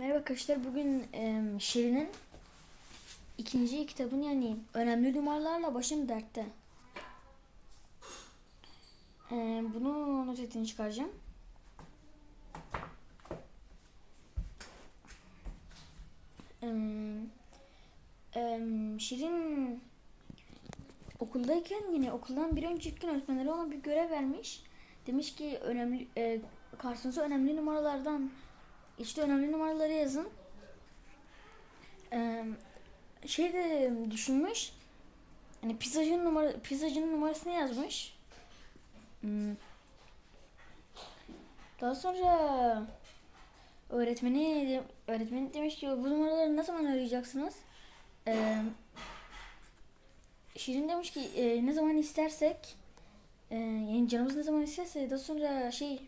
Merhaba arkadaşlar. Bugün e, Şirin'in ikinci kitabını yani önemli numaralarla başım dertte. E, bunu not etini çıkaracağım. E, e, Şirin okuldayken yine okuldan bir önceki gün öğretmenleri ona bir görev vermiş. Demiş ki önemli e, karşınıza önemli numaralardan işte önemli numaraları yazın. Ee, şey de düşünmüş. Hani pizzacının numara pizzacının numarasını yazmış. Hmm. Daha sonra öğretmeni öğretmeni demiş ki bu numaraları ne zaman arayacaksınız? Ee, Şirin demiş ki "E, ne zaman istersek e, yani canımız ne zaman isterse daha sonra şey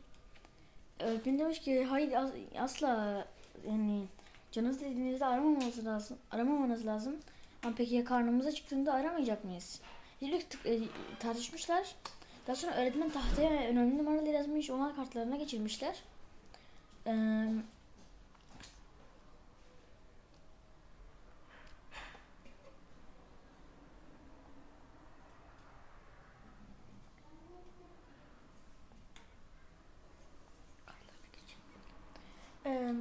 Öğretmen demiş ki hayır as- asla yani canınız dediğinizde aramamanız lazım. Aramamanız lazım. Ama peki ya karnımıza çıktığında aramayacak mıyız? Tık- e, tartışmışlar. Daha sonra öğretmen tahtaya önemli numaraları yazmış. Onlar kartlarına geçirmişler. Ee,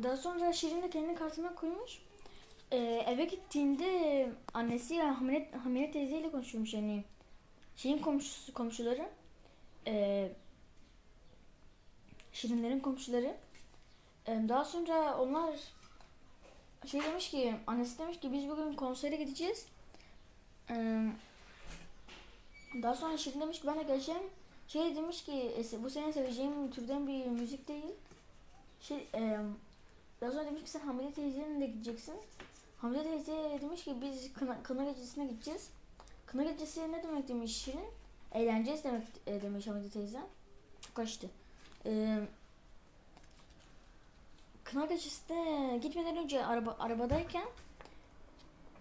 daha sonra Şirin de kendi kartına koymuş. Ee, eve gittiğinde annesi Hamile, Hamile teyzeyle konuşuyormuş yani. Şirin komşusu, komşuları. Ee, Şirinlerin komşuları. Ee, daha sonra onlar şey demiş ki, annesi demiş ki biz bugün konsere gideceğiz. Ee, daha sonra Şirin demiş ki ben de geleceğim. Şey demiş ki "E, bu senin seveceğin türden bir müzik değil. Şey, e, daha sonra demiş ki sen Hamile teyzenin de gideceksin. Hamile teyze demiş ki biz kına, kına gecesine gideceğiz. Kına gecesi ne demek demiş Şirin? Eğleneceğiz demek e, demiş Hamile teyze. Kaçtı. E, kına gecesine gitmeden önce araba arabadayken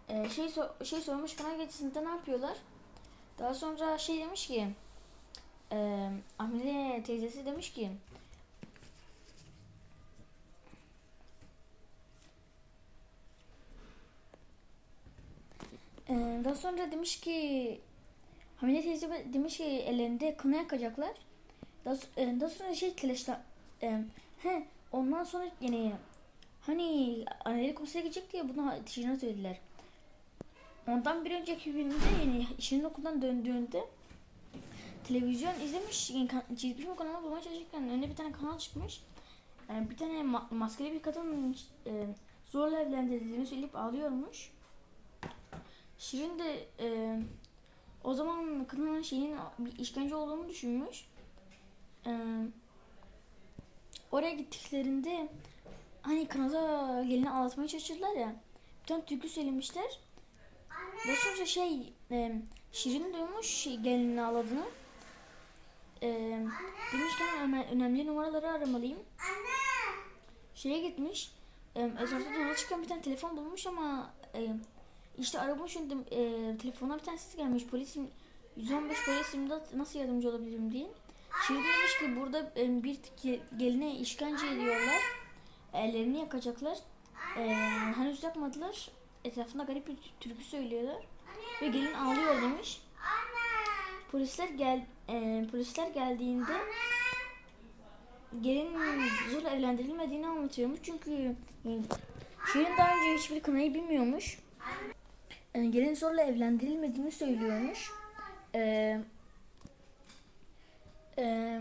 e, şey so- şey sormuş kına gecesinde ne yapıyorlar? Daha sonra şey demiş ki e, Hamile teyzesi demiş ki Ee, daha sonra demiş ki Hamile teyze demiş ki ellerinde kına yakacaklar. Daha, e, daha sonra şey telaşla e, he ondan sonra yine hani anneleri konsere gidecek diye bunu Şirin'e söylediler. Ondan bir önceki günde yani Şirin okuldan döndüğünde televizyon izlemiş yani çizgi film kanalı bulmaya çalışırken önüne bir tane kanal çıkmış. Yani bir tane ma- maskeli bir kadın e, zorla evlendirildiğini söyleyip ağlıyormuş. Şirin de e, o zaman kadının şeyin bir işkence olduğunu düşünmüş. E, oraya gittiklerinde hani kanaza gelini ağlatmaya çalışırlar ya. Bir tane türkü söylemişler. Ve sonra şey e, Şirin duymuş şey, gelini ağladığını. E, demiş ki "Ben öne- önemli numaraları aramalıyım. Şeye gitmiş. E, etrafta dolaşırken bir tane telefon bulmuş ama e, işte araba şimdi e, telefona bir tane ses gelmiş. Polis 115 polis nasıl yardımcı olabilirim diye. Şimdi demiş ki burada e, bir ge- geline işkence ediyorlar. Ellerini yakacaklar. E, henüz yapmadılar. Etrafında garip bir türkü söylüyorlar. Ve gelin ağlıyor demiş. Polisler gel e, polisler geldiğinde gelin zorla evlendirilmediğini anlatıyormuş. Çünkü Şirin daha önce hiçbir kınayı bilmiyormuş. E, gelin zorla evlendirilmediğini söylüyormuş. E, e,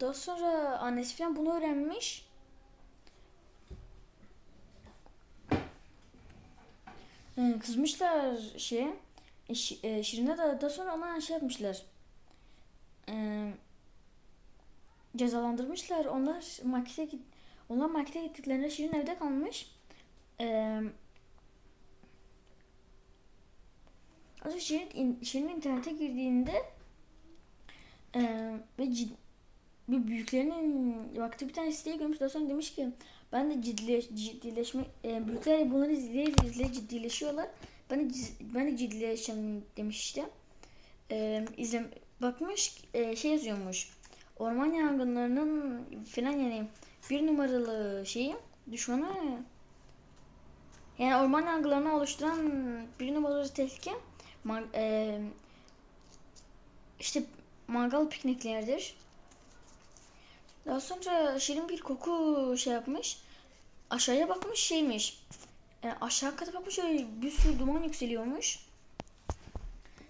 daha sonra annesi falan bunu öğrenmiş. E, kızmışlar Şi- e, Şirin'e de daha sonra ona şey yapmışlar. E, cezalandırmışlar. Onlar markete git onlar markete gittiklerinde Şirin evde kalmış. Eee Önce Şirin, in- Şirin internete girdiğinde eee ve cid, bir büyüklerinin baktığı bir tane siteyi görmüş. Daha sonra demiş ki ben de ciddileş, ciddileşme eee büyükler bunları izleye izleye ciddileşiyorlar. Ben de, ben de ciddileşeceğim demiş işte. Eee izle, bakmış eee, şey yazıyormuş. Orman yangınlarının falan yani bir numaralı şeyi düşmanı yani orman yangınlarını oluşturan bir numaralı tehlike man, e, işte mangal pikniklerdir. Daha sonra şirin bir koku şey yapmış. Aşağıya bakmış şeymiş. E, aşağı kata bakmış bir sürü duman yükseliyormuş.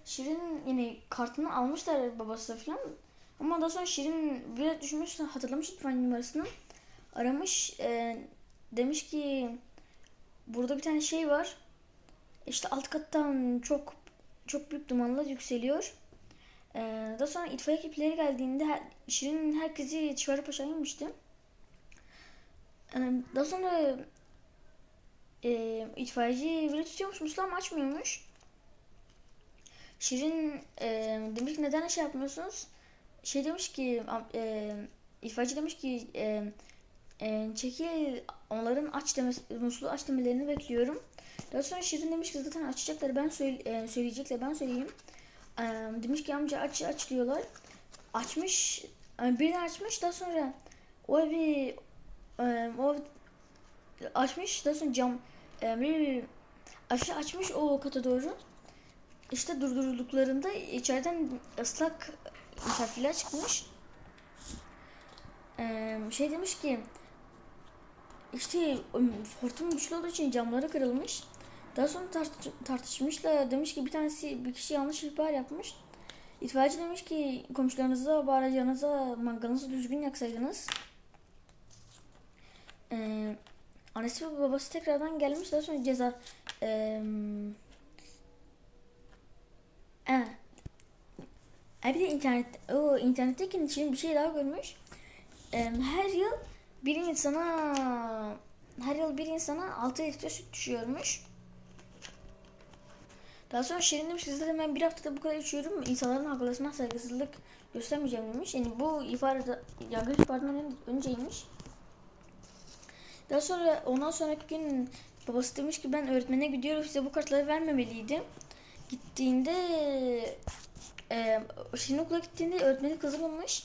Şirin yine kartını almışlar babası falan. Ama daha sonra Şirin biraz düşmüş hatırlamış itfaiye numarasını. Aramış e, demiş ki burada bir tane şey var. İşte alt kattan çok çok büyük dumanlar yükseliyor. E, daha sonra itfaiye ekipleri geldiğinde her, Şirin herkesi çıkarıp aşağı inmişti. E, daha sonra e, itfaiyeci biri tutuyormuş musluğu ama açmıyormuş. Şirin e, demiş ki neden şey yapmıyorsunuz? Şey demiş ki e, itfaiyeci demiş ki e, e, çekil onların aç demesi, musluğu aç demelerini bekliyorum. Daha sonra Şirin demiş ki zaten açacaklar ben söyle, e, söyleyecekler ben söyleyeyim. E, demiş ki amca aç aç diyorlar. Açmış e, birini açmış daha sonra o evi e, o açmış daha sonra cam e, bir aşağı açmış o kata doğru. İşte durdurulduklarında içeriden ıslak misafirler çıkmış. Ee, şey demiş ki işte hortum güçlü olduğu için camları kırılmış. Daha sonra tart- tartışmışlar. Demiş ki bir tanesi bir kişi yanlış ihbar yapmış. İtfaiyeci demiş ki komşularınıza bağıracağınıza mangalınızı düzgün yaksaydınız. Ee, annesi ve babası tekrardan gelmiş. Daha sonra ceza ee, ee, e bir de internet, o internetteki şimdi bir şey daha görmüş. Ee, her yıl bir insana her yıl bir insana 6 litre süt düşüyormuş. Daha sonra Şirin demiş ki zaten ben bir haftada bu kadar içiyorum. İnsanların haklarına saygısızlık göstermeyeceğim demiş. Yani bu ifade yargı ihbarından önceymiş. Daha sonra ondan sonraki gün babası demiş ki ben öğretmene gidiyorum size bu kartları vermemeliydim. Gittiğinde e, Şirin okula gittiğinde öğretmeni kızgınmış.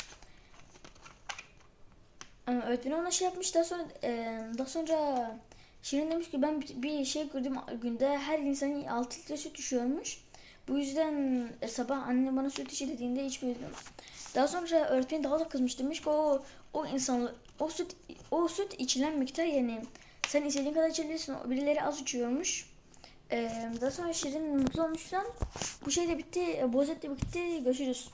E, öğretmeni ona şey yapmış daha sonra e, daha sonra Şirin demiş ki ben bir- şey gördüm günde her insanın 6 litre süt düşüyormuş. Bu yüzden e, sabah anne bana süt içi dediğinde içmiyordum. Daha sonra öğretmen daha da kızmış demiş ki o o insan o süt o süt içilen miktar yani sen istediğin kadar içebilirsin. Birileri az içiyormuş. Ee, daha sonra Şirin mutlu olmuş falan. Bu şey de bitti. Bozet de bitti. Görüşürüz.